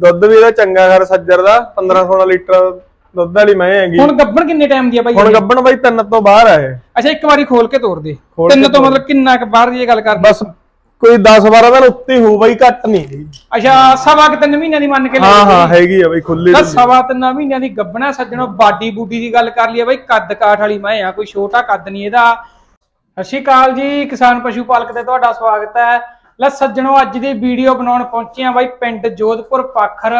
ਦੁੱਧ ਵੀ ਇਹਦਾ ਚੰਗਾ ਘਰ ਸੱਜਰ ਦਾ 15 16 ਲੀਟਰ ਦੁੱਧ ਵਾਲੀ ਮੈਂ ਹੈਗੀ ਹੁਣ ਗੱਬਣ ਕਿੰਨੇ ਟਾਈਮ ਦੀ ਆ ਬਾਈ ਹੁਣ? ਗੱਬਣ ਬਾਈ ਤਿੰਨ ਤੋਂ ਬਾਹਰ ਆ ਇਹ ਅੱਛਾ ਇੱਕ ਵਾਰੀ ਖੋਲ ਕੇ ਤੋੜ ਦੇ ਤਿੰਨ ਤੋਂ। ਮਤਲਬ ਕਿੰਨਾ ਕੁ ਬਾਹਰ ਦੀ ਇਹ ਗੱਲ ਕਰਦੇ ਬਸ ਕੋਈ 10 12 ਦਿਨ ਉੱਤੇ ਹੀ ਬਾਈ ਘੱਟ ਨਹੀਂ। ਅੱਛਾ ਸਵਾ ਕੁ ਤਿੰਨ ਮਹੀਨਿਆਂ ਦੀ ਮੰਨ ਕੇ ਲੈ ਹਾਂ ਹਾਂ। ਹੈਗੀ ਆ ਬਾਈ ਖੁੱਲੀ ਤਾਂ। ਸਵਾ ਤਿੰਨ ਮਹੀਨਿਆਂ ਦੀ ਗੱਬਣਾ ਸੱਜਣੋ ਬਾਡੀ ਬੂਡੀ ਦੀ ਗੱਲ ਕਰ ਲਈਏ ਬਾਈ ਕੱਦ ਕਾਠ ਵਾਲੀ ਮੈਂ ਆ ਕੋਈ ਛੋਟਾ ਕੱਦ ਨਹੀਂ ਇਹਦਾ ਸਤਿ ਸ਼੍ਰੀ ਅਕਾਲ ਜੀ ਕਿਸਾਨ ਪਸ਼ੂ ਪਾਲਕ ਤੇ ਤੁਹਾਡਾ ਸਵਾਗਤ ਹੈ ਲੈ ਸੱਜਣੋ, ਅੱਜ ਦੀ ਵੀਡੀਓ ਬਣਾਉਣ ਪਹੁੰਚੇ ਆ ਬਾਈ ਪਿੰਡ ਜੋਧਪੁਰ ਪਾਖਰ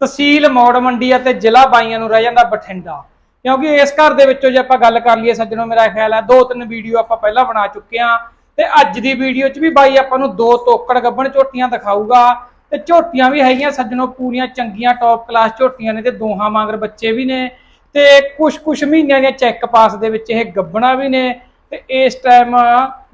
ਤਹਿਸੀਲ ਮੌੜ ਮੰਡੀ ਅਤੇ ਜ਼ਿਲ੍ਹਾ ਬਾਈਆਂ ਨੂੰ ਰਹਿ ਜਾਂਦਾ ਬਠਿੰਡਾ। ਕਿਉਂਕਿ ਇਸ ਘਰ ਦੇ ਵਿੱਚੋਂ ਜੇ ਆਪਾਂ ਗੱਲ ਕਰ ਲਈਏ ਸੱਜਣੋ, ਮੇਰਾ ਖਿਆਲ ਹੈ ਦੋ ਤਿੰਨ ਵੀਡੀਓ ਆਪਾਂ ਪਹਿਲਾਂ ਬਣਾ ਚੁੱਕੇ ਆ ਤੇ ਅੱਜ ਦੀ ਵੀਡੀਓ 'ਚ ਵੀ ਬਾਈ ਆਪਾਂ ਨੂੰ ਦੋ ਤੋਕੜ ਗੱਬਣ ਝੋਟੀਆਂ ਦਿਖਾਊਗਾ ਤੇ ਝੋਟੀਆਂ ਵੀ ਹੈਗੀਆਂ ਸੱਜਣੋ, ਪੂਰੀਆਂ ਚੰਗੀਆਂ ਟੌਪ ਕਲਾਸ ਝੋਟੀਆਂ ਨੇ ਤੇ ਦੋਹਾਂ ਮਾਂਗਰ ਬੱਚੇ ਵੀ ਨੇ ਤੇ ਕੁਝ ਕੁਝ ਮਹੀਨਿਆਂ ਦੀਆਂ ਚੈੱਕ ਪਾਸ ਦੇ ਵਿੱਚ ਇਹ ਗੱਬਣਾ ਵੀ ਨੇ ਤੇ ਇਸ ਟਾਈਮ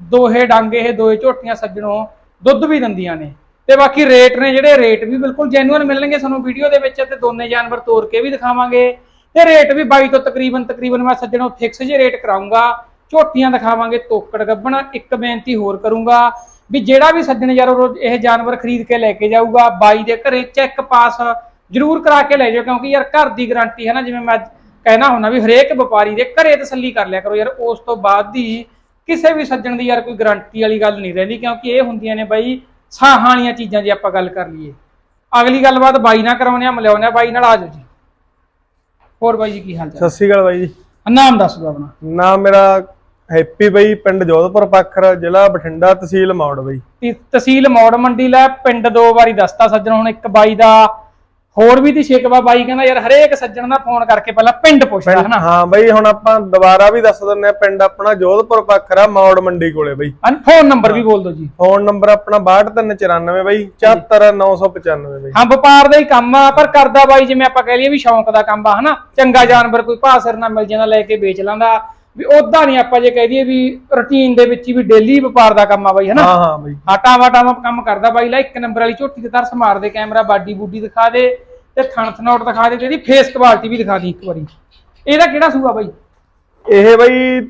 ਦੋਹੇ ਡੰਗ, ਇਹ ਦੋਹੇ ਝੋਟੀਆਂ ਸੱਜਣੋ ਦੁੱਧ ਵੀ ਦਿੰਦੀਆਂ ਨੇ। ਤੇ ਬਾਕੀ ਰੇਟ ਨੇ ਜਿਹੜੇ, ਰੇਟ ਵੀ ਬਿਲਕੁਲ ਜੈਨੂਅਨ ਮਿਲਣਗੇ ਸਾਨੂੰ ਵੀਡੀਓ ਦੇ ਵਿੱਚ ਤੇ ਦੋਨੇ ਜਾਨਵਰ ਤੋੜ ਕੇ ਵੀ ਦਿਖਾਵਾਂਗੇ। ਤੇ ਰੇਟ ਵੀ ਬਾਈ ਤੋਂ ਤਕਰੀਬਨ ਤਕਰੀਬਨ ਮੈਂ ਸੱਜਣੋ ਫਿਕਸ ਜੇ ਰੇਟ ਕਰਾਉਂਗਾ ਝੋਟੀਆਂ ਦਿਖਾਵਾਂਗੇ, ਤੋਕੜ ਗੱਬਣ, ਇੱਕ ਬੇਨਤੀ ਹੋਰ ਕਰੂੰਗਾ ਵੀ ਜਿਹੜਾ ਵੀ ਸੱਜਣ ਯਾਰ ਇਹ ਜਾਨਵਰ ਖਰੀਦ ਕੇ ਲੈ ਕੇ ਜਾਊਗਾ, ਬਾਈ ਦੇ ਘਰੇ ਚੈੱਕ ਪਾਸ ਜ਼ਰੂਰ ਕਰਾ ਕੇ ਲੈ ਜਾਓ ਕਿਉਂਕਿ ਯਾਰ ਘਰ ਦੀ ਗਾਰੰਟੀ ਹੈ ਨਾ, ਜਿਵੇਂ ਮੈਂ ਕਹਿਣਾ ਹੁੰਦਾ ਵੀ ਹਰੇਕ ਵਪਾਰੀ ਦੇ ਘਰੇ ਤਸੱਲੀ ਕਰ ਲਿਆ ਕਰੋ ਯਾਰ, ਉਸ ਤੋਂ ਬਾਅਦ ਦੀ ਕਿਸੇ ਵੀ ਸੱਜਣ ਦੀ ਯਾਰ ਕੋਈ ਗਾਰੰਟੀ ਵਾਲੀ ਗੱਲ ਨਹੀਂ ਰਹਿੰਦੀ ਕਿਉਂਕਿ ਇਹ ਹੁੰਦੀਆਂ ਨੇ ਬਾਈ ਸਾਹਾਂ ਵਾਲੀਆਂ ਚੀਜ਼ਾਂ ਜੇ ਆਪਾਂ ਗੱਲ ਕਰ ਲਈਏ। ਅਗਲੀ ਗੱਲਬਾਤ ਬਾਈ ਨਾਲ ਕਰਾਉਣੇ ਆ ਮਿਲਾਉਣੇ ਆ ਬਾਈ ਨਾਲ ਆ ਜਾਓ ਜੀ। ਹੋਰ ਬਾਈ ਜੀ ਕੀ ਹਾਲ ਚਾਲ? ਸਤਿ ਸ਼੍ਰੀ ਅਕਾਲ ਬਾਈ ਜੀ। ਨਾਮ ਦੱਸ ਦਿਓ ਆਪਣਾ। ਨਾਮ ਮੇਰਾ ਹੈਪੀ ਬਾਈ ਪਿੰਡ ਜੋਧਪੁਰ ਪਾਖਰ ਜ਼ਿਲ੍ਹਾ ਬਠਿੰਡਾ ਤਹਿਸੀਲ ਮੌੜ ਬਾਈ। ਤਹਿਸੀਲ ਮੌੜ ਮੰਡੀ ਲੈ ਪਿੰਡ ਦੋ ਵਾਰੀ ਦੱਸਤਾ ਸੱਜਣ ਹੁਣ ਇੱਕ ਬਾਈ ਦਾ ਹੋਰ ਵੀ ਦੀ ਸ਼ਿਕਵਾ ਬਾਈ ਕਹਿੰਦਾ ਯਾਰ ਹਰੇਕ ਸੱਜਣ ਦਾ ਫੋਨ ਕਰਕੇ ਪਹਿਲਾਂ ਪਿੰਡ ਪੁੱਛਦਾ ਹਨਾ? ਹਾਂ ਬਾਈ ਹੁਣ ਆਪਾਂ ਦੁਬਾਰਾ ਵੀ ਦੱਸ ਦਿੰਨੇ ਆ ਪਿੰਡ ਆਪਣਾ ਜੋਧਪੁਰ ਪਾਖਰ ਮੌੜ ਮੰਡੀ ਕੋਲੇ ਬਾਈ। ਹਾਂ ਫੋਨ ਨੰਬਰ ਵੀ ਬੋਲ ਦਿਓ ਜੀ। ਫੋਨ ਨੰਬਰ ਆਪਣਾ 6294 ਬਾਈ 74995 ਬਾਈ। ਹਾਂ ਵਪਾਰ ਦਾ ਹੀ ਕੰਮ ਆ ਪਰ ਕਰਦਾ ਬਾਈ ਜਿਵੇਂ ਆਪਾਂ ਕਹਿ ਲਈਏ ਵੀ ਸ਼ੌਂਕ ਦਾ ਕੰਮ ਆ ਹਨਾ? ਚੰਗਾ ਜਾਨਵਰ ਕੋਈ ਭਾਸਰ ਨਾ ਮਿਲ ਜਾਂਦਾ ਲੈ ਕੇ ਵੇਚ ਲਾਂਦਾ। ਵੀ ਉਦਾਂ ਨਹੀਂ ਆਪਾਂ ਜੇ ਕਹਿ ਦਈਏ ਵੀ ਰੁਟੀਨ ਦੇ ਵਿੱਚ ਹੀ ਵੀ ਡੇਲੀ ਵਪਾਰ ਦਾ ਕੰਮ ਆ ਬਾਈ ਹਨਾ? ਹਾਂ ਹਾਂ ਬਾਈ। ਆਟਾ ਵਾਟਾ ਵਾ ਕੰਮ ਕਰਦਾ ਬਾਈ ਲੈ ਇੱਕ ਨੰਬਰ ਵਾਲੀ ਝੋਟੀ ਤੇ ਤਰਸ ਮਾਰ ਦੇ ਕੈਮਰਾ ਬਾਡੀ ਬੂਡੀ ਦਿਖਾ ਦੇ ਤੇ ਥਣ ਥਨੌਟ ਦਿਖਾ ਦੇ ਤੇ ਇਹਦੀ ਫੇਸ ਕੁਆਲਿਟੀ ਵੀ ਦਿਖਾ ਦੀ ਇੱਕ ਵਾਰੀ। ਇਹਦਾ ਕਿਹੜਾ ਸੂਆ ਬਾਈ? ਇਹ ਬਾਈ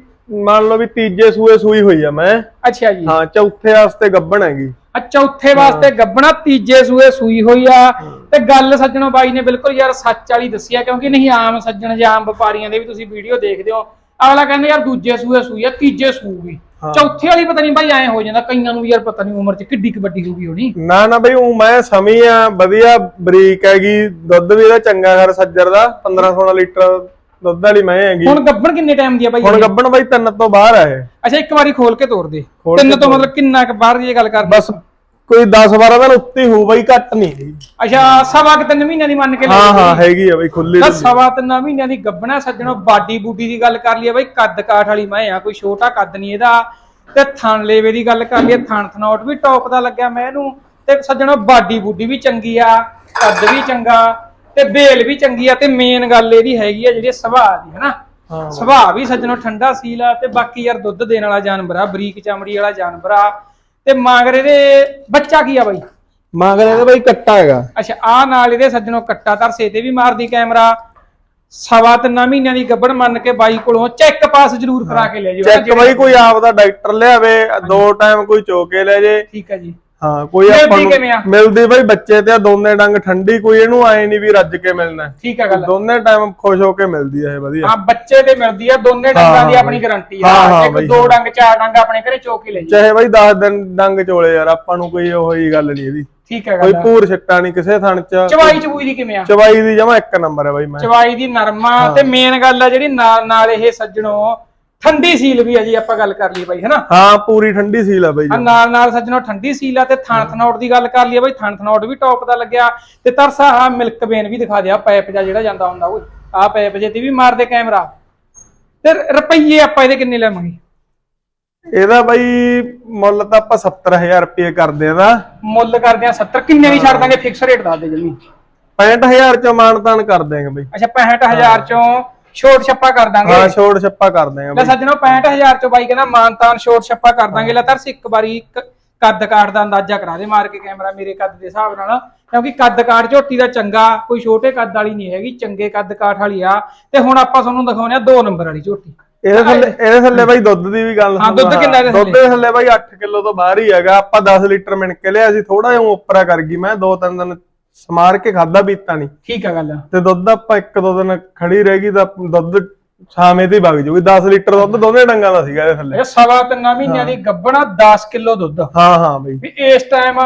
ਮੰਨ ਲਓ ਵੀ ਤੀਜੇ ਸੂਏ ਸੂਈ ਹੋਈ ਆ ਮੈਂ। ਅੱਛਾ ਜੀ। ਹਾਂ ਚੌਥੇ ਵਾਸਤੇ ਗੱਬਣ ਹੈਗੀ। ਆ ਚੌਥੇ ਵਾਸਤੇ ਗੱਬਣਾ ਤੀਜੇ ਸੂਏ ਸੂਈ ਹੋਈ ਆ। ਤੇ ਗੱਲ ਸੱਜਣੋ ਬਾਈ ਨੇ ਬਿਲਕੁਲ ਯਾਰ ਸੱਚ ਵਾਲੀ ਦੱਸੀ ਆ ਕਿਉਂਕਿ ਨਹੀਂ ਆਮ ਸੱਜਣ ਜਾਂ ਆਮ ਵਪਾਰੀਆਂ ਦੇ ਵੀ ਤੁਸੀਂ ਵੀਡੀਓ ਦੇਖਦੇ ਹੋ ਅਗਲਾ ਕਹਿੰਦਾ ਯਾਰ ਦੂਜੇ ਸੂਏ ਸੂਈ ਆ ਤੀਜੇ ਸੂ ਵੀ ਹਾਂ। ਚੌਥੇ ਵਾਲੀ ਪਤਾ ਨਹੀਂ ਬਾਈ ਐ ਹੋ ਜਾਂਦਾ ਕਈਆਂ ਨੂੰ ਯਾਰ ਪਤਾ ਨਹੀਂ ਉਮਰ ਚ ਕਿੱਡੀ ਕੁ ਵੱਡੀ ਹੋਊਗੀ ਹੋਣੀ ਨਾ ਨਾ ਬਈ ਉਹ ਮੈਂ ਸਮੀ ਆ ਵਧੀਆ ਬਰੀਕ ਹੈਗੀ ਦੁੱਧ ਵੀ ਇਹਦਾ ਚੰਗਾ ਘਰ ਸੱਜਰ ਦਾ 15 16 ਲੀਟਰ ਦੁੱਧ ਵਾਲੀ ਮੈਂ ਹੈਗੀ ਹੁਣ ਗੱਬਣ ਕਿੰਨੇ ਟਾਈਮ ਦੀ ਆ ਬਾਈ ਹੁਣ? ਗੱਬਣ ਬਾਈ ਤਿੰਨ ਤੋਂ ਬਾਹਰ ਆ ਇਹ ਅੱਛਾ ਇੱਕ ਵਾਰੀ ਖੋਲ ਕੇ ਤੋੜ ਦੇ ਖੋਲ ਤਿੰਨ ਤੋਂ। ਮਤਲਬ ਕਿੰਨਾ ਕੁ ਬਾਹਰ ਦੀ ਇਹ ਗੱਲ ਕਰਦੇ ਬਸ ਕੋਈ 10 12 ਦਿਨ ਉੱਤੇ ਹੀ ਬਾਈ ਘੱਟ ਨਹੀਂ ਹੈਗੀ। ਅੱਛਾ ਸਵਾ ਕੁ ਤਿੰਨ ਮਹੀਨਿਆਂ ਦੀ ਮੰਨ ਕੇ ਲੈ ਹਾਂ ਹਾਂ। ਹੈਗੀ ਆ ਬਾਈ ਖੁੱਲੀ ਤਾਂ। ਸਵਾ ਤਿੰਨ ਮਹੀਨਿਆਂ ਦੀ ਗੱਬਣਾ ਸੱਜਣੋ ਬਾਡੀ ਬੂਡੀ ਦੀ ਗੱਲ ਕਰ ਲਈਏ ਬਾਈ ਕੱਦ ਕਾਠ ਵਾਲੀ ਮੈਂ ਆ ਕੋਈ ਛੋਟਾ ਕੱਦ ਨਹੀਂ ਇਹਦਾ ਤੇ ਥਣ ਲੇਵੇ ਦੀ ਗੱਲ ਕਰ ਲਈਏ ਥਣ ਥਨੌਟ ਵੀ ਟੌਪ ਦਾ ਲੱਗਿਆ ਮੈਂ ਇਹਨੂੰ ਤੇ ਸੱਜਣੋ ਬਾਡੀ ਬੂਡੀ ਵੀ ਚੰਗੀ ਆ ਕੱਦ ਵੀ ਚੰਗਾ ਤੇ ਬੇਲ ਵੀ ਚੰਗੀ ਆ ਤੇ ਮੇਨ ਗੱਲ ਇਹਦੀ ਹੈਗੀ ਆ ਜਿਹੜੀ ਸੁਭਾਅ ਦੀ ਹਨਾ ਸੁਭਾਅ ਵੀ ਸੱਜਣੋ ਠੰਡਾ ਸੀਲ ਆ ਤੇ ਬਾਕੀ ਯਾਰ ਦੁੱਧ ਦੇਣ ਵਾਲਾ ਜਾਨਵਰ ਆ ਬਰੀਕ ਚਮੜੀ ਵਾਲਾ ਜਾਨਵਰ ਆ ਤੇ ਮਗਰ ਇਹਦੇ ਬੱਚਾ ਕੀ ਆ ਬਾਈ? ਮਗਰ ਇਹਦਾ ਬਾਈ ਕੱਟਾ ਹੈਗਾ। ਅੱਛਾ ਆ ਨਾਲ ਇਹਦੇ ਸੱਜਣੋਂ ਕੱਟਾ ਧਰਸੇ ਤੇ ਵੀ ਮਾਰਦੀ ਕੈਮਰਾ। ਸਵਾ ਤਿੰਨਾਂ ਮਹੀਨਿਆਂ ਦੀ ਗੱਬੜ ਮੰਨ ਕੇ ਬਾਈ ਕੋਲੋਂ ਚੈੱਕ ਪਾਸ ਜ਼ਰੂਰ ਕਰਾ ਕੇ ਲੈ ਜਿਓ। ਚੈੱਕ ਬਾਈ ਕੋਈ ਆਪ ਦਾ ਡਾਕਟਰ ਲਿਆਵੇ ਦੋ ਟਾਈਮ ਕੋਈ ਚੋਕੇ ਲੈ ਜੇ। ਠੀਕ ਹੈ ਜੀ। ਹਾਂ ਕੋਈ ਆਪਾਂ ਕਿਵੇਂ ਆ? ਨੂੰ ਮਿਲਦੀ ਬਾਈ ਬੱਚੇ ਤੇ ਆ ਦੋਨੇ ਡੰਗ ਠੰਡੀ ਕੋਈ ਇਹਨੂੰ ਆਏ ਨਹੀਂ ਵੀ ਰੱਜ ਕੇ ਮਿਲਣਾ। ਠੀਕ ਹੈ ਗੱਲ। ਦੋਨੇ ਟਾਈਮ ਖੁਸ਼ ਹੋ ਕੇ ਮਿਲਦੀ ਆ ਇਹ ਵਧੀਆ। ਹਾਂ ਬੱਚੇ ਤੇ ਮਿਲਦੀ ਆ ਦੋਨੇ ਡੰਗਾਂ ਦੀ ਹਾਂ ਆਪਣੀ। ਗਾਰੰਟੀ ਹਾਂ, ਆ। ਹਾਂ ਇੱਕ ਦੋ ਹਾਂ। ਡੰਗ ਚਾਰ ਡੰਗ ਆਪਣੇ ਘਰੇ ਚੋਕ ਹੀ ਲੈ ਜੀ ਚਾਹੇ ਬਾਈ 10 ਦਿਨ ਡੰਗ ਚੋਲੇ ਯਾਰ ਆਪਾਂ ਨੂੰ ਕੋਈ ਉਹੀ ਗੱਲ ਨਹੀਂ ਇਹਦੀ। ਠੀਕ ਹੈ ਕੋਈ ਗੱਲ ਪੂਰ ਛੱਟਾ ਨਹੀਂ ਕਿਸੇ ਥਣ ਚ। ਚਵਾਈ ਚਬੂਈ ਦੀ ਕਿਵੇਂ ਆ? ਚਵਾਈ ਦੀ ਜਮਾ ਇੱਕ ਨੰਬਰ ਹੈ ਬਾਈ ਮੈਂ। ਚਵਾਈ ਦੀ ਨਰਮਾ ਤੇ ਮੇਨ ਗੱਲ ਆ ਜਿਹੜੀ ਨਾਲ ਨਾਲ ਇਹ ਸੱਜਣੋ ਠੰਡੀ ਸੀਲ ਵੀ ਆ ਜੀ ਆਪਾਂ ਗੱਲ ਕਰ ਲਈਏ ਬਾਈ ਹੈਨਾ? ਹਾਂ ਪੂਰੀ ਠੰਡੀ ਸੀਲ ਆ ਬਾਈ ਆ ਨਾਲ ਨਾਲ ਸੱਜਣੋ ਠੰਡੀ ਸੀਲ ਆ ਤੇ ਥਣ ਥਨੌਟ ਦੀ ਗੱਲ ਕਰ ਲਈਏ ਬਈ ਥਣ ਥਨੌਟ ਵੀ ਟੌਪ ਦਾ ਲੱਗਿਆ ਤੇ ਤਰਸਾ ਆ ਮਿਲਕ ਵੇਨ ਵੀ ਦਿਖਾ ਦਿਆ ਪਾਈਪ ਜਾ ਜਿਹੜਾ ਜਾਂਦਾ ਹੁੰਦਾ ਓਏ ਆ ਪਾਈਪ ਜੇ ਤੇ ਵੀ ਮਾਰਦੇ ਕੈਮਰਾ। ਤੇ ਰੁਪਈਏ ਆਪਾਂ ਇਹਦੇ ਕਿੰਨੇ ਲਵਾਂਗੇ? ਇਹਦਾ ਬਾਈ ਮੁੱਲ ਤਾਂ ਆਪਾਂ 70000 ਰੁਪਏ ਕਰਦੇ ਆ ਦਾ ਮੁੱਲ ਕਰਦੇ ਆ 70 ਕਿੰਨੇ ਦੀ ਛੱਡ ਦਾਂਗੇ ਫਿਕਸ ਰੇਟ ਦੱਸ ਦੇ ਜਮੀ 65000 ਚ ਮਾਨਤਾਨ ਕਰ ਦੇਾਂਗੇ ਬਾਈ। ਅੱਛਾ 65000 ਚੋਂ ਛੋਟ ਛੱਪਾ ਕਰ ਦਾਂਗੇ। ਹਾਂ ਛੋੜ ਛੱਪਾ ਕਰ ਦੇਾਂਗੇ ਲੈ ਸੱਜਣੋ 65000 ਚੋਂ ਬਾਈ ਕਹਿੰਦਾ ਮਾਨਤਾਨ ਛੋਟ ਛੱਪਾ ਕਰ ਦਾਂਗੇ। ਲੈ ਤਰਸ ਇੱਕ ਵਾਰੀ ਕੱਦ ਕਾਠ ਦਾ ਅੰਦਾਜ਼ਾ ਕਰਾ ਦੇ ਮਾਰ ਕੇ ਕੈਮਰਾ ਮੇਰੇ ਕੱਦ ਦੇ ਹਿਸਾਬ ਨਾਲ। ਕਿਉਂਕਿ ਕੱਦ ਕਾਠ ਝੋਟੀ ਦਾ ਚੰਗਾ ਕੋਈ ਛੋਟੇ ਕੱਦ ਵਾਲੀ ਨਹੀਂ ਹੈਗੀ ਚੰਗੇ ਕੱਦ ਕਾਠ ਵਾਲੀ ਆ। ਤੇ ਹੁਣ ਆਪਾਂ ਤੁਹਾਨੂੰ ਦਿਖਾਉਂਦੇ ਆ 2 ਨੰਬਰ ਵਾਲੀ ਝੋਟੀ। ਇਹਦੇ ਥੱਲੇ ਇਹਦੇ ਥੱਲੇ ਬਾਈ ਦੁੱਧ ਦੀ ਵੀ ਗੱਲ ਹਾਂ, ਦੁੱਧ ਕਿੰਨਾ ਇਹਦੇ ਦੁੱਧ ਥੱਲੇ? ਦੇ ਥੱਲੇ ਬਾਈ 8 ਕਿਲੋ ਤੋਂ ਬਾਹਰ ਹੀ ਹੈਗਾ। ਆਪਾਂ 10 ਲੀਟਰ ਮਿਣ ਕੇ ਲਿਆ ਸੀ ਥੋੜਾ ਜਿਹਾ ਉਪਰਾ ਕਰ ਗਈ ਮੈਂ ਦੋ ਤਿੰਨ ਦਿਨ ਸਮਾਰ ਕੇ ਖਾਦਾ ਪੀਤਾ ਨਹੀਂ ਠੀਕ ਆ ਗੱਲ। ਤੇ ਦੁੱਧ ਆਪਾਂ ਇੱਕ ਦੋ ਦਿਨ ਖੜੀ ਰਹੇਗੀ ਤਾਂ ਦੁੱਧ ਛਾਵੇਂ ਤੇ ਹੀ ਵਗ ਜੂਗੀ 10 ਲੀਟਰ ਦੁੱਧ ਦੋਨੇ ਡੰਗਾਂ ਦਾ ਸੀਗਾ ਇਹਦੇ ਥੱਲੇ। ਇਹ ਸਵਾ ਤਿੰਨਾਂ ਮਹੀਨਿਆਂ ਦੀ ਗੱਬਣਾ 10 ਕਿਲੋ ਦੁੱਧ। ਹਾਂ ਹਾਂ ਬਈ। ਵੀ ਇਸ ਟਾਈਮ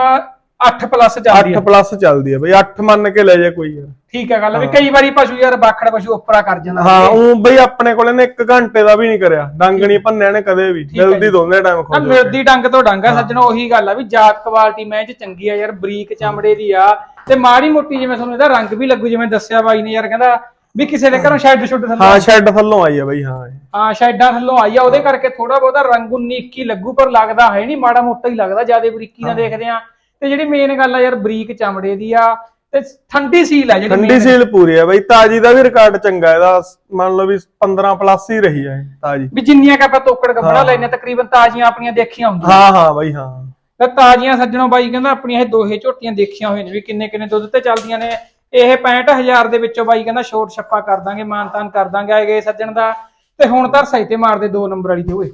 8 ਪਲੱਸ ਚੱਲਦੀ 8 ਹੈ ਪਲੱਸ ਚੱਲਦੀ ਆ ਬਈ 8 ਮੰਨ ਕੇ ਲੈ ਜਾ ਕੋਈ ਯਾਰ। ਠੀਕ ਆ ਗੱਲ ਵੀ ਕਈ ਵਾਰੀ ਪਸ਼ੂ ਯਾਰ ਬਾਖੜ ਪਸ਼ੂ ਉੱਪਰਾ ਕਰ ਜਾਂਦਾ ਹਾਂ ਉਹ ਬਈ ਆਪਣੇ ਕੋਲੇ ਨੇ 1 ਘੰਟੇ ਦਾ ਵੀ ਨਹੀਂ ਕਰਿਆ ਡੰਗ ਨਹੀਂ ਭੰਨਿਆ ਨੇ ਕਦੇ ਵੀ ਜਲਦੀ ਦੋਨੇ ਟਾਈਮ ਖੋਲ ਮਿਲਦੀ ਡੰਗ ਤੋਂ ਡੰਗ ਸੱਜਣੋ ਉਹੀ ਗੱਲ ਆ ਵੀ ਜਾਤ ਕੁਆਲਿਟੀ ਮੈਂ ਚ ਚੰਗੀ ਆ ਯਾਰ ਬਰੀਕ ਚਮੜੇ ਦੀ ਆ। ਤੇ ਮਾੜੀ ਮੋਟੀ ਜਿਵੇਂ ਤੁਹਾਨੂੰ ਇਹਦਾ ਰੰਗ ਵੀ ਲੱਗੂ ਜਿਵੇਂ ਦੱਸਿਆ ਬਾਈ ਨੇ ਯਾਰ ਕਹਿੰਦਾ ਵੀ ਕਿਸੇ ਦੇ ਘਰੋਂ ਸ਼ੈੱਡ ਸ਼ੁੱਡ ਥੱਲੇ ਹਾਂ ਸ਼ੈੱਡ ਥੱਲੋਂ ਆਈ ਆ ਬਈ ਹਾਂ। ਹਾਂ ਸ਼ੈਡਾਂ ਥੱਲੋਂ ਆਈ ਆ ਉਹਦੇ ਕਰਕੇ ਥੋੜਾ ਬਹੁਤਾ ਰੰਗ 19 21 ਲੱਗੂ ਪਰ ਲੱਗਦਾ ਹੈ ਨਹੀਂ ਮਾੜਾ ਮੋਟਾ ਹੀ ਲੱਗਦਾ ਜ਼ਿਆਦਾ ਬਰੀਕੀ ਨਾਲ ਦੇਖਦੇ ਆ ਤੇ ਜਿਹੜੀ ਮੇਨ ਗੱਲ ਆ ਯਾਰ ਬਰੀਕ ਚਮੜੇ ਦੀ ਆ ਤੇ ਠੰਡੀ ਸੀਲ ਆ ਜਿਹੜੀ ਠੰਡੀ ਸੀਲ ਪੂਰੀ ਆ ਬਈ ਤਾਜੀ ਦਾ ਵੀ ਰਿਕਾਰਡ ਚੰਗਾ ਇਹਦਾ ਮੰਨ ਲਓ ਵੀ 15 ਪਲੱਸ ਹੀ ਰਹੀ ਆ ਤਾਜੀ। ਵੀ ਜਿੰਨੀਆਂ ਕਿ ਆਪਾਂ ਤੋਕੜ ਗੱਬਣਾ ਲੈਨੇ ਤਕਰੀਬਨ ਤਾਜ਼ੀਆਂ ਆਪਣੀਆਂ ਦੇਖੀਆਂ ਹੁੰਦੀਆਂ। ਹਾਂ ਹਾਂ ਬਈ ਹਾਂ। ਤੇ ਤਾਜ਼ੀਆਂ ਸੱਜਣੋ ਬਾਈ ਕਹਿੰਦਾ ਆਪਣੀਆਂ ਇਹ ਦੋਹੇ ਝੋਟੀਆਂ ਦੇਖੀਆਂ ਹੋਈਆਂ ਨੇ ਵੀ ਕਿੰਨੇ ਕਿੰਨੇ ਦੁੱਧ ਤੇ ਚੱਲਦੀਆਂ ਨੇ। ਇਹ 65000 ਦੇ ਵਿੱਚੋਂ ਬਾਈ ਕਹਿੰਦਾ ਛੋਟ ਛੱਪਾ ਕਰ ਦਾਂਗੇ ਮਾਨਤਾਨ ਕਰ ਦਾਂਗੇ ਆਏ ਗਏ ਸੱਜਣ ਦਾ। ਤੇ ਹੁਣ ਤਾਂ ਸਹੀ ਤੇ ਮਾਰਦੇ ਦੋ ਨੰਬਰ ਵਾਲੀ ਤੇ ਓਏ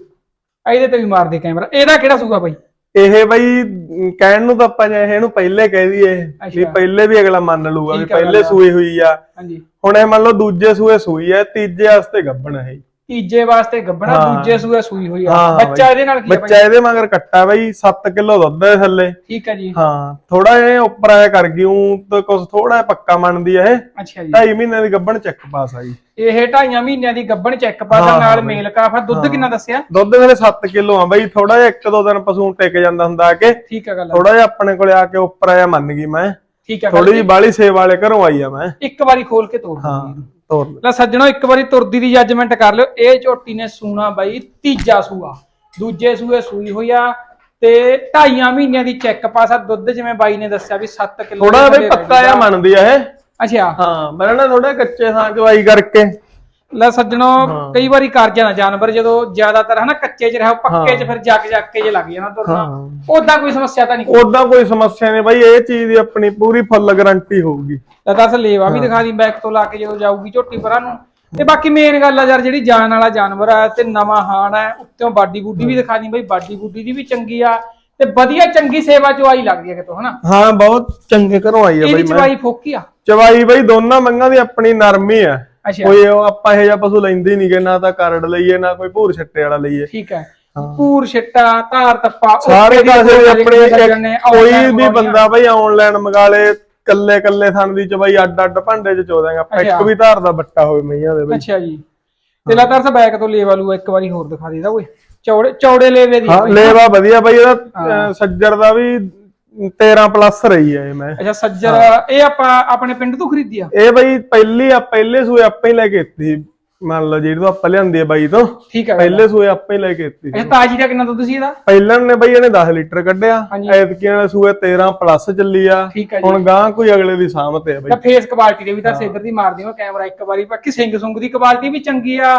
ਇਹਦੇ ਤੇ ਵੀ ਮਾਰਦੇ ਕੈਮਰਾ। ਇਹਦਾ ਕਿਹੜਾ ਸੂਗਾ ਬਾਈ? ਇਹ ਬਈ ਅਮ, ਕਹਿਣ ਨੂੰ ਤਾਂ ਆਪਾਂ ਜੇ ਇਹਨੂੰ ਪਹਿਲੇ ਕਹਿ ਦਈਏ ਵੀ ਅੱਛਾ। ਪਹਿਲੇ ਵੀ ਅਗਲਾ ਮੰਨ ਲੂਗਾ ਵੀ ਠੀਕ ਆ ਗੱਲ ਪਹਿਲੇ ਆ। ਸੂਈ ਹੋਈ ਆ ਹਾਂਜੀ ਹੁਣ ਇਹ ਮੰਨ ਲਓ ਦੂਜੇ ਸੂਏ ਸੂਈ ਆ ਤੀਜੇ ਵਾਸਤੇ ਗੱਬਣ ਹੈ। ਤੀਜੇ ਵਾਸਤੇ ਗੱਬਣਾ ਹਾਂ। ਦੂਜੇ ਸੂਏ ਸੂਈ ਹੋਈ ਆ। ਹਾਂ, ਬੱਚਾ ਬਾਈ। ਇਹਦੇ ਨਾਲ ਕੀ ਆ ਬੱਚਾ ਇਹਦੇ ਮਗਰ ਕੱਟਾ ਬਈ 7 ਕਿਲੋ ਦੁੱਧ ਹੈ ਥੱਲੇ। ਠੀਕ ਹੈ ਜੀ। ਹਾਂ ਥੋੜਾ ਜਿਹਾ ਉੱਪਰ ਆਇਆ ਕਰ ਗਈ ਉਹ ਤਾਂ ਕੁਝ ਥੋੜਾ ਪੱਕਾ ਮੰਨਦੀ ਆ ਇਹ। ਅੱਛਾ ਜੀ। 2.5 ਮਹੀਨੇ ਦੀ ਗੱਬਣ ਚੱਕ ਪਾਸ ਆ ਜੀ ਇਹ ਢਾਈਆਂ ਮਹੀਨਿਆਂ ਦੀ ਗੱਬਣ ਚੈੱਕ ਪਾ ਹਾਂ, ਨਾਲ ਹਾਂ ਬਾਈ। ਮੇਲ ਕਾਫ ਆ ਦੁੱਧ ਕਿੰਨਾ ਦੱਸਿਆ? ਦੁੱਧ ਥੱਲੇ 7 ਕਿਲੋ ਆ ਬਈ ਥੋੜਾ ਜਿਹਾ ਇੱਕ ਦੋ ਦਿਨ ਪਸ਼ੂ ਟਿਕ ਜਾਂਦਾ ਹੁੰਦਾ ਆ ਕੇ। ਠੀਕ ਹੈ ਗੱਲ ਥੋੜਾ ਜਿਹਾ ਆਪਣੇ ਕੋਲੇ ਆ ਕੇ ਉੱਪਰ ਆਇਆ ਮੰਨ ਗਈ ਮੈਂ। ਠੀਕ ਹੈ ਥੋੜੀ ਜਿਹੀ ਬਾਲੀ ਸੇਵ ਵਾਲੇ ਘਰੋਂ ਆਈ ਆ ਮੈਂ। ਇੱਕ ਵਾਰੀ ਖੋਲ ਕੇ ਤੋੜ। ਹਾਂ ਤੋਰ ਲੈ। ਸੱਜਣੋ ਇੱਕ ਵਾਰੀ ਤੁਰਦੀ ਦੀ ਜੱਜਮੈਂਟ ਕਰ ਲਿਓ। ਇਹ ਝੋਟੀ ਨੇ ਸੂਣਾ ਬਾਈ ਤੀਜਾ ਸੂਆ। ਦੂਜੇ ਸੂਏ ਸੂਈ ਹੋਈ ਆ ਤੇ ਢਾਈਆਂ ਮਹੀਨਿਆਂ ਦੀ ਚੈੱਕ ਪਾਸ ਆ। ਦੁੱਧ ਜਿਵੇਂ ਬਾਈ ਨੇ ਦੱਸਿਆ ਵੀ 7 ਕਿਲੋ ਥੋੜਾ ਬਈ ਪੱਕਾ ਜਿਹਾ ਮੰਨਦੀ ਆ ਇਹ। ਅੱਛਾ। ਹਾਂ ਮੈਂ ਨਾ ਥੋੜਾ ਕੱਚੇ ਥਾਂ ਚ ਵਾਈ ਕਰਕੇ। ਲੈ ਸੱਜਣੋ ਕਈ ਵਾਰੀ ਕਰ ਜਾਣਾ ਜਾਨਵਰ ਜਦੋਂ ਜ਼ਿਆਦਾਤਰ ਹਨਾ ਕੱਚੇ ਚ ਰਹੋ ਪੱਕੇ ਚ ਫਿਰ ਜੱਕ ਜੱਕ ਕੇ ਜੇ ਲੱਗ ਜਾਣਾ ਤੁਰਨਾ ਉਦਾਂ ਕੋਈ ਸਮੱਸਿਆ ਤਾਂ ਨਹੀਂ ਉਦਾਂ ਕੋਈ ਸਮੱਸਿਆ ਨਹੀਂ ਬਾਈ ਇਹ ਚੀਜ਼ ਦੀ ਆਪਣੀ ਪੂਰੀ ਫੁੱਲ ਗਾਰੰਟੀ ਹੋਊਗੀ। ਤਾਂ ਦੱਸ ਲੇਵਾ ਵੀ ਦਿਖਾ ਦੀ ਬੈਕ ਤੋਂ ਲਾ ਕੇ ਜਦੋਂ ਜਾਊਗੀ ਝੋਟੀ ਪਰਾਂ ਨੂੰ। ਤੇ ਬਾਕੀ ਮੇਨ ਗੱਲ ਆ ਯਾਰ ਜਿਹੜੀ ਜਾਨ ਵਾਲਾ ਜਾਨਵਰ ਆ ਤੇ ਨਵਾਂ ਹਾਣ ਆ ਉੱਤੋਂ ਬਾਡੀ ਬੂਡੀ ਵੀ ਦਿਖਾ ਦੀ ਬਈ ਬਾਡੀ ਬੂਡੀ ਦੀ ਵੀ ਚੰਗੀ ਆ ਤੇ ਵਧੀਆ ਚੰਗੀ ਸੇਵਾ ਚਵਾਈ ਲੱਗਦੀ ਆ ਕਿਤੋਂ ਹਨਾ। ਹਾਂ ਬਹੁਤ ਚੰਗੇ ਘਰੋਂ ਆਈ ਆ ਇਹਦੀ ਬਾਈ ਮੈਂ। ਚਵਾਈ ਫੋਕੀ ਆ। ਚਵਾਈ ਬਾਈ ਦੋਨਾਂ ਮੰਗਾਂ ਦੀ ਆਪਣੀ ਨਰਮੀ ਆ। ਅੱਛਾ। ਕੋਈ ਉਹ ਆਪਾਂ ਇਹ ਜਿਹਾ ਪਸ਼ੂ ਲੈਂਦੇ ਨਹੀਂਗੇ ਨਾ ਤਾਂ ਕਰੜ ਲਈਏ ਨਾ ਕੋਈ ਭੂਰ ਛੱਟੇ ਵਾਲਾ ਲਈਏ। ਠੀਕ ਹੈ। ਪੂਰ ਛਿੱਟਾ ਧਾਰ ਤੱਪਾ ਸਾਰੇ ਪਾਸੇ ਆਪਣੇ ਕੋਈ ਵੀ। ਬੰਦਾ ਬਾਈ ਆਨਲਾਈਨ ਮੰਗਾ ਲੇ ਕੱਲੇ ਕੱਲੇ ਥਣ ਦੀ ਚਵਾਈ ਅੱਡ ਅੱਡ ਭਾਂਡੇ ਚ ਚੋ ਦਾਂਗੇ ਆਪਾਂ ਇੱਕ। ਵੀ ਧਾਰ ਦਾ ਬੱਟਾ ਹੋਵੇ ਮਈਆਂ ਦੇ ਬਾਈ। ਅੱਛਾ ਜੀ। ਤੇ ਲਗਾਤਾਰ ਸ ਬੈਕ ਤੋਂ ਲੇਵਾ ਲੂਆ ਇੱਕ ਵਾਰੀ ਹੋਰ ਦਿਖਾ ਦੇਦਾ ਓਏ ਚੌੜੇ ਚੌੜੇ ਲੇਵੇ ਦੀ ਹਾਂ। ਲੇਵਾ ਵਧੀਆ ਬਾਈ ਇਹਦਾ ਸੱਜਰ ਦਾ ਵੀ 13 ਪਲੱਸ ਰਹੀ ਹੈ ਇਹ ਮੈਂ। ਅੱਛਾ ਸੱਜਰ ਇਹ ਆਪਾਂ ਆਪਣੇ ਪਿੰਡ ਤੋਂ ਖਰੀਦੀ ਆ? ਇਹ ਬਾਈ ਪਹਿਲੀ ਆ ਪਹਿਲੇ ਸੂਏ ਆਪਾਂ ਹੀ ਲੈ ਕੇ ਦਿੱਤੀ। ਮੰਨ ਲਓ ਜਿਹੜੀ ਤੋਂ ਆਪਾਂ ਲਿਆਂਦੀ ਹੈ ਬਾਈ ਤੋਂ। ਠੀਕ ਹੈ ਪਹਿਲੇ ਸੂਏ ਆਪਾਂ ਹੀ ਲੈ ਕੇ ਦਿੱਤੀ। ਅੱਛਾ ਤਾਜੀ ਦਾ ਕਿੰਨਾ ਦੁੱਧ ਸੀ ਇਹਦਾ? ਪਹਿਲਾਂ ਨੇ ਬਾਈ ਇਹਨੇ 10 ਲੀਟਰ ਕੱਢਿਆ। ਹਾਂਜੀ। ਐਤਕੀ ਵਾਲੇ ਸੂਏ 13 ਪਲੱਸ ਚੱਲੀ ਆ। ਹੁਣ ਗਾਂ ਕੋਈ ਅਗਲੇ ਦੀ ਸਾਹਮਤ ਹੈ ਬਾਈ। ਤਾਂ ਫੇਸ ਕੁਆਲਿਟੀ ਦੇ ਵੀ ਤਾਂ ਸੇਦਰ ਦੀ ਮਾਰਦੀ ਹਾਂ ਕੈਮਰਾ ਇੱਕ ਵਾਰੀ। ਬਾਕੀ ਸਿੰਘ ਸੁੰਗ ਦੀ ਕੁਆਲਿਟੀ ਵੀ ਚੰਗੀ ਆ।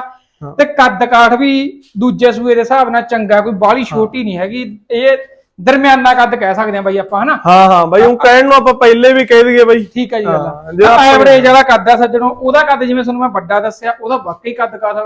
ਤੇ ਕੱਦ ਕਾਠ ਵੀ ਦੂਜੇ ਸੂਏ ਦੇ ਹਿਸਾਬ ਨਾਲ ਚੰਗਾ ਕੋਈ ਬਾਹਲੀ ਛੋਟੀ ਨਹੀਂ ਹੈਗੀ। ਇਹ ਦਰਮਿਆਨਾ ਕੱਦ ਕਹਿ ਸਕਦੇ ਆ ਬਾਈ ਆਪਾਂ ਹਨਾ? ਹਾਂ ਹਾਂ ਬਾਈ ਉਹ ਕਹਿਣ ਨੂੰ ਆਪਾਂ ਪਹਿਲੇ ਵੀ ਕਹਿ ਦਈਏ ਬਾਈ। ਠੀਕ ਹੈ ਜੀ ਗੱਲ ਐਵਰੇਜ ਜਿਹੜਾ ਕੱਦ ਆ ਸੱਜਣੋ ਉਹਦਾ ਕੱਦ ਜਿਵੇਂ ਤੁਹਾਨੂੰ ਮੈਂ ਵੱਡਾ ਦੱਸਿਆ ਉਹਦਾ ਵਾਕਈ ਕੱਦ ਕਾਠ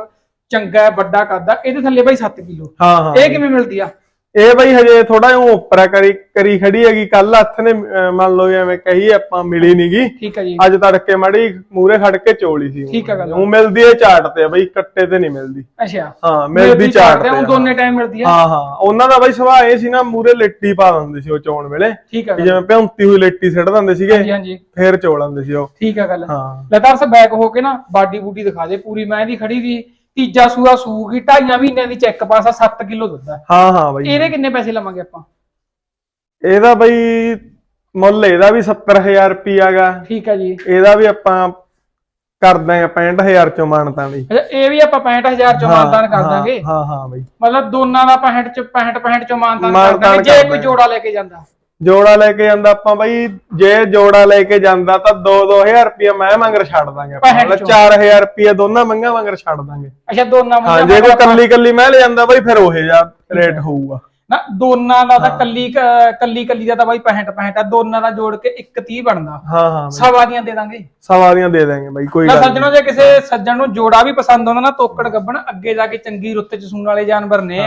ਚੰਗਾ ਹੈ ਵੱਡਾ ਕੱਦ ਆ ਇਹਦੇ ਥੱਲੇ ਬਾਈ 7 ਕਿਲੋ। ਹਾਂ ਹਾਂ ਇਹ ਕਿਵੇਂ ਮਿਲਦੀ ਆ? ਇਹ ਬਾਈ ਹਜੇ ਥੋੜਾ ਜਿਹਾ ਉੱਪਰ ਕਰੀ ਕਰੀ ਖੜੀ ਹੈਗੀ। ਕੱਲ ਹੱਥ ਨੇ ਅਹ, ਮੰਨ ਲਓ ਐਵੇਂ ਕਹੀ ਆਪਾਂ ਮਿਲੀ ਨਹੀਂਗੀ ਠੀਕ ਹੈ ਜੀ। ਅੱਜ ਤੜਕੇ ਮੜੀ ਮੂਰੇ ਖੜ ਕੇ ਚੋਲੀ ਸੀ। ਠੀਕ ਹੈ ਗੱਲ। ਉਹ ਮਿਲਦੀ ਹੈ ਚਾਟ ਤੇ ਆ ਬਾਈ ਕੱਟੇ ਤੇ ਨਹੀਂ ਮਿਲਦੀ। ਅੱਛਾ। ਹਾਂ ਮਿਲਦੀ ਚਾਟ ਤੇ ਉਹ। ਦੋਨੇ ਟਾਈਮ ਮਿਲਦੀ ਆ ਹਾਂ ਹਾਂ। ਉਹਨਾਂ ਦਾ ਬਾਈ ਸੁਭਾਅ ਇਹ ਸੀ ਨਾ ਮੂਰੇ ਲਿੱਟੀ ਪਾ ਦਿੰਦੇ ਸੀ ਉਹ ਚੋਣ ਵੇਲੇ। ਠੀਕ ਹੈ ਵੀ ਗੱਲ। ਜਿਵੇਂ ਭਿਉਂਤੀ ਹੋਈ ਲਿੱਟੀ ਸਿੱਟ ਦਿੰਦੇ ਸੀਗੇ ਹਾਂਜੀ ਫੇਰ ਚੋਲ ਆਉਂਦੇ ਸੀ ਉਹ। ਠੀਕ ਹੈ ਗੱਲ। ਹਾਂ। ਲਤਾਰ ਸ ਬੈਕ ਹੋ ਕੇ ਨਾ ਬਾਡੀ ਬੂਡੀ ਦਿਖਾ ਦੇ ਪੂਰੀ। ਮੈਂ ਦੀ ਖੜੀ ਦੀ ਤੀਜਾ ਸੂਆ ਸੂਗੀ ਢਾਈਆਂ ਮਹੀਨਿਆਂ ਦੀ ਚੈੱਕ ਪਾਸ ਆ 7 ਕਿਲੋ ਦੁੱਧ ਆ। ਹਾਂ ਹਾਂ ਬਾਈ। ਇਹਦੇ ਕਿੰਨੇ ਪੈਸੇ ਲਵਾਂਗੇ ਆਪਾਂ? ਇਹਦਾ ਬਾਈ ਮੁੱਲ ਇਹਦਾ ਵੀ 70000 ਰੁਪਿਆ ਗਾ ਠੀਕ ਹੈ ਜੀ। ਇਹਦਾ ਵੀ ਆਪਾਂ ਕਰ ਦਾਂਗੇ 65000 ਚੋਂ ਮਾਨਤਾਂ ਦੀ। ਅੱਛਾ ਇਹ ਵੀ ਆਪਾਂ 65000 ਚੋਂ ਮਾਨਦਾਨ ਕਰ ਦਾਂਗੇ। ਹਾਂ ਹਾਂ ਬਾਈ। ਮਤਲਬ ਦੋਨਾਂ ਦਾ 65 ਚ 65 65 ਚੋਂ ਮਾਨਦਾਨ ਕਰ ਮਾਨਤਾਨ ਦਾਂਗੇ ਜੇ ਕੋਈ। ਜੋੜਾ ਲੈ ਕੇ ਜਾਂਦਾ। ਜੋੜਾ ਲੈ ਕੇ ਜਾਂਦਾ ਆਪਾਂ ਬਾਈ ਜੇ ਜੋੜਾ ਲੈ ਕੇ ਜਾਂਦਾ ਤਾਂ 2-2000 ਰੁਪਿਆ ਮੈਂ ਮੰਗਰ ਛੱਡ ਦਾਂਗੇ ਆਪਾਂ। ਪੈਂਹਠ ਮਤਲਬ ਚੋਂ। 4000 ਰੁਪਿਆ ਦੋਨਾਂ ਮੰਗਾਂ ਮੰਗਰ ਛੱਡ ਦਾਂਗੇ। ਅੱਛਾ ਦੋਨਾਂ ਹਾਂ ਜੇ ਕੋਈ ਕੱਲੀ ਕੱਲੀ ਮੈਂ ਲੈ ਜਾਂਦਾ ਬਾਈ ਫਿਰ ਉਹੇ ਜਿਹਾ ਰੇਟ ਹੋਊਗਾ। ਨਾ ਦੋਨਾਂ ਦਾ ਤਾਂ ਕੱਲੀ ਕੱਲੀ ਕੱਲੀ ਦਾ ਤਾਂ ਬਾਈ 65 65 ਆ ਦੋਨਾਂ ਦਾ ਜੋੜ ਕੇ 130 ਬਣਦਾ। ਹਾਂ ਹਾਂ ਸਵਾ ਦੀਆਂ ਦੇ ਦਾਂਗੇ। ਸਵਾਰੀਆਂ ਦੇ ਦਾਂਗੇ ਬਾਈ ਕੋਈ ਨਾ ਗੱਲ ਸੱਜਣੋ ਜੇ ਕਿਸੇ ਸੱਜਣ ਨੂੰ ਜੋੜਾ ਵੀ ਪਸੰਦ ਆਉਂਦਾ ਨਾ ਤੋਕੜ ਗੱਬਣ ਅੱਗੇ ਜਾ ਕੇ ਚੰਗੀ ਰੁੱਤ ਚ ਸੂਣ ਵਾਲੇ ਜਾਨਵਰ ਨੇ।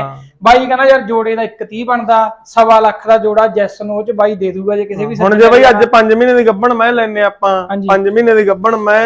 ਬਾਈ ਕਹਿੰਦਾ ਯਾਰ ਜੋੜੇ ਦਾ 130 ਬਣਦਾ ਸਵਾ ਲੱਖ ਦਾ ਜੋੜਾ ਜੈਸ ਨੂੰ ਉਹ ਚ ਬਾਈ ਦੇ ਦੂਗਾ ਜੇ ਕਿਸੇ ਵੀ ਹੁਣ ਜੇ ਬਾਈ ਅੱਜ 5 ਮਹੀਨੇ ਦੀ ਗੱਬਣ ਮੈਂ ਲੈਨੇ ਆਪਾਂ ਹਾਂਜੀ। 5 ਮਹੀਨੇ ਦੀ ਗੱਬਣ ਮੈਂ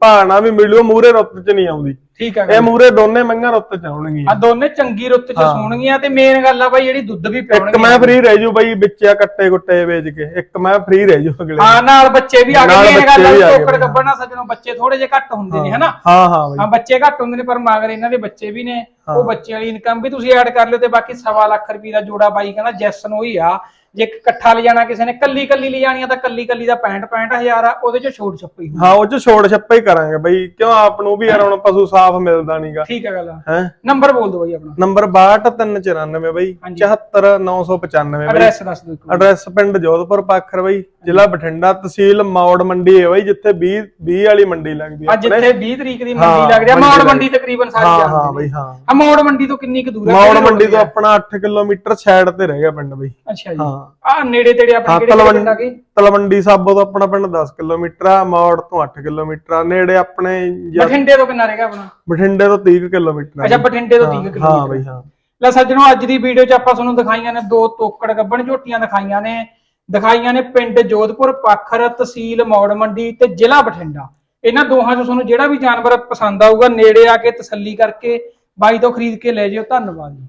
ਭਾਣਾ ਵੀ ਮਿਲਿਓ ਮੂਰੇ ਰੁੱਤ ਚ ਨਹੀਂ ਆਉਂਦੀ। ਠੀਕ ਹੈ ਇਹ ਮੂਰੇ ਦੋਨੇ ਮਹੀਆਂ ਰੁੱਤ ਚ ਆਉਣਗੀਆਂ ਆ ਦੋਨੇ ਚੰਗੀ ਰੁੱਤ ਚ ਸੂਣਗੀਆਂ ਤੇ ਮੇਨ ਗੱਲ ਆ ਬਾਈ ਜਿਹੜੀ ਦੁੱਧ ਵੀ ਇੱਕ ਮੈਂ ਫ੍ਰੀ ਰਹਿ ਜੂ ਬਾਈ ਵਿੱਚਿਆ ਕੱਟੇ ਕੁੱਟੇ ਵੇਚ ਕੇ। ਇੱਕ ਮੈਂ ਫ੍ਰੀ ਰਹਿ ਜੂ ਅਗਲੇ ਹਾਂ ਨਾਲ ਬੱਚੇ ਵੀ ਆ ਨਾਲ ਗਏ ਮੇਨ ਗੱਲ ਬੱਚੇ ਵੀ ਆ ਆ ਗਏ। ਗੱਬਣ ਸੱਜਣੋ ਬੱਚੇ ਥੋੜੇ ਜਿਹੇ ਘੱਟ ਹੁੰਦੇ ਨੇ ਹਨਾ? ਹਾਂ ਹਾਂ ਬਾਈ। ਹਾਂ ਬੱਚੇ ਘੱਟ ਹੁੰਦੇ ਨੇ ਪਰ ਮਗਰ ਇਹਨਾਂ ਦੇ ਬੱਚੇ ਵੀ ਨੇ। ਉਹ ਬੱਚੇ ਵਾਲੀ ਇਨਕਮ ਵੀ ਤੁਸੀਂ ਐਡ ਕਰ ਲਿਓ ਤੇ ਬਾਕੀ ਸਵਾ ਲੱਖ ਰੁਪਏ ਦਾ ਜੋੜਾ ਬਾਈ ਕਹਿੰਦਾ ਜੈਸਨ ਉਹੀ ਆ। ਜੇ ਇਕੱਠਾ ਲਿਜਾਣਾ ਕਿਸੇ ਨੇ ਕੱਲੀ ਕੱਲੀ ਲਿਜਾਣੀ ਆ ਤਾਂ ਕੱਲੀ ਕੱਲੀ ਦਾ 65 65000 ਆ ਉਹਦੇ ਚ ਛੋਟ ਛੱਪੀ ਹਾਂ ਉਹ ਚ ਛੋੜ ਛੱਪਾ ਹੀ ਕਰਾਂਗੇ ਬਾਈ ਕਿਉਂ ਆਪ ਨੂੰ ਵੀ ਯਾਰ ਹੁਣ ਪਸ਼ੂ ਸਾਫ਼ ਮਿਲਦਾ ਨਹੀਂਗਾ ਠੀਕ ਹੈ ਗੱਲ ਹੈ? ਨੰਬਰ ਬੋਲ ਦਿਓ ਬਾਈ ਆਪਣਾ। ਨੰਬਰ 62394 ਬਾਈ 74995 ਬਾਈ। ਐਡਰੈਸ ਦੱਸ ਦਿਓ। ਐਡਰੈਸ ਪਿੰਡ ਜੋਧਪੁਰ ਪਾਖਰ ਬਾਈ ਜ਼ਿਲ੍ਹਾ ਬਠਿੰਡਾ ਤਹਿਸੀਲ ਮੌੜ ਮੰਡੀ ਹੈ ਬਾਈ ਜਿੱਥੇ 20 20 ਵਾਲੀ ਮੰਡੀ ਲੱਗਦੀ ਹੈ ਜਿੱਥੇ 20 ਤਰੀਕ ਦੀ ਮੰਡੀ ਹਾਂ, ਲੱਗ ਰਹੀ ਆ ਮੰਡੀ ਮੌੜ ਮੰਡੀ ਤਕਰੀਬਨ ਸਾਰੀ ਹਾਂ ਜਾਣਦੇ ਹਾਂ ਨੇ। ਬਾਈ ਹਾਂ। ਆ ਮੌੜ ਮੰਡੀ ਤੋਂ ਕਿੰਨੀ ਕੁ ਦੂਰ ਹੈ ਮੌੜ ਮੰਡੀ ਤੇ? ਆਪਣਾ 8 ਕਿਲੋਮੀਟਰ ਸਾਈਡ ਤੇ ਰਹਿ ਗਿਆ ਪਿੰਡ ਬਾਈ। ਅੱਛਾ ਜੀ। ਹਾਂ। ਆ ਨੇੜੇ ਤੇੜੇ ਆਪਣੇ ਹਾਂ ਕਿਹੜੇ ਪਿੰਡ ਆ ਗਏ? ਤਲਵੰਡੀ ਸਾਬੋ ਤੋਂ ਆਪਣਾ ਪਿੰਡ 10 ਕਿਲੋਮੀਟਰ ਆ ਮੌੜ ਤੋਂ 8 ਕਿਲੋਮੀਟਰ ਆ ਨੇੜੇ ਆਪਣੇ ਬਠਿੰਡੇ ਤੋਂ ਕਿੰਨਾ ਰਹੇਗਾ ਆਪਣਾ? ਬਠਿੰਡੇ ਤੋਂ 30 ਕਿਲੋਮੀਟਰ ਆ ਅੱਛਾ ਬਠਿੰਡੇ ਤੋਂ 30 ਹਾਂ ਕਿਲੋਮੀਟਰ। ਬਾਈ ਹਾਂ। ਲੈ ਸੱਜਣੋ ਅੱਜ ਦੀ ਵੀਡੀਓ 'ਚ ਆਪਾਂ ਤੁਹਾਨੂੰ ਦਿਖਾਈਆਂ ਨੇ ਦੋ ਤੋਕੜ ਗੱਬਣ ਝੋਟੀਆਂ ਦਿਖਾਈਆਂ ਨੇ। ਦਿਖਾਈਆਂ ਨੇ ਪਿੰਡ ਜੋਧਪੁਰ ਪਾਖਰ ਤਹਿਸੀਲ ਮੌੜ ਮੰਡੀ ਤੇ ਜ਼ਿਲ੍ਹਾ ਬਠਿੰਡਾ। ਇਹਨਾਂ ਦੋਹਾਂ 'ਚੋਂ ਤੁਹਾਨੂੰ ਜਿਹੜਾ ਵੀ ਜਾਨਵਰ ਪਸੰਦ ਆਊਗਾ ਨੇੜੇ ਆ ਕੇ ਤਸੱਲੀ ਕਰਕੇ ਬਾਈ ਤੋਂ ਖਰੀਦ ਕੇ ਲੈ ਜਿਓ। ਧੰਨਵਾਦ ਜੀ।